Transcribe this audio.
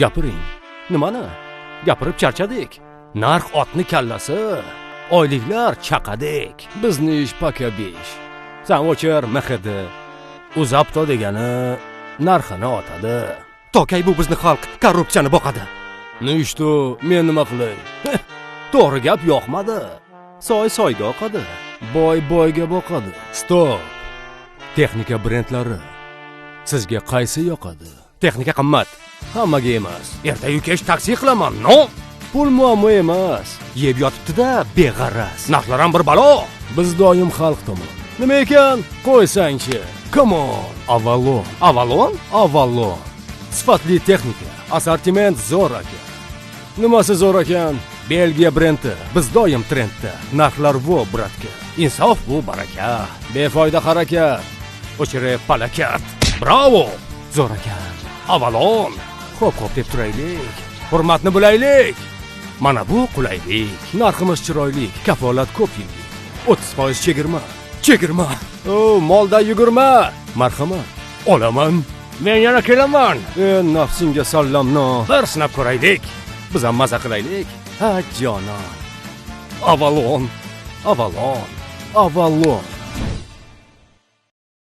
gapiring. Nimani? Gapirib charchadik. Narx otni kallasi oyliklar chaqadek bizni ish paka besh. San o'chir mhd uzapto degani narxini otadi. Tokay bu bizni xalq korrupsiyani boqadi. Ну и что men nima qilay? To'g'ri gap yoqmadi. Soy soyga oqadi. Boy boyga boqadi. Stop! Texnika brendlari sizga qaysi yoqadi? Texnika qimmat hammaga emas. Ertayu kech taksi qilaman no? Pul muammo emas. Yeb yotibdida beg'araz. Narxlar ham bir balo. Biz doim xalq tomon. Nima ekan? Qo'ysangchi. Kamon avalon. Avalon? Avalon. Sifatli texnika. Assortiment zo'r aka nimasi zo'r ekan? Belgiya brendi. Biz doim trendda. Narxlar vo bratka insof bu baraka. Befoyda harakat. O'chirib palakat. Bravo. Zo'r ekan. Avalon xo'p xo'p deb turaylik. Hurmatni bilaylik mana bu qulaylik. Narximiz chiroyli. Kafolat ko'p yillik. O'ttiz foiz chegirma. Chegirma. O molda yugurma. Marhamat. Olaman. Men yana kelaman. E nafsingga sallamno. Bir sinab ko'raylik. Biz ham maza qilaylik. Ha jonon. Avalon. Avalon. Avalon.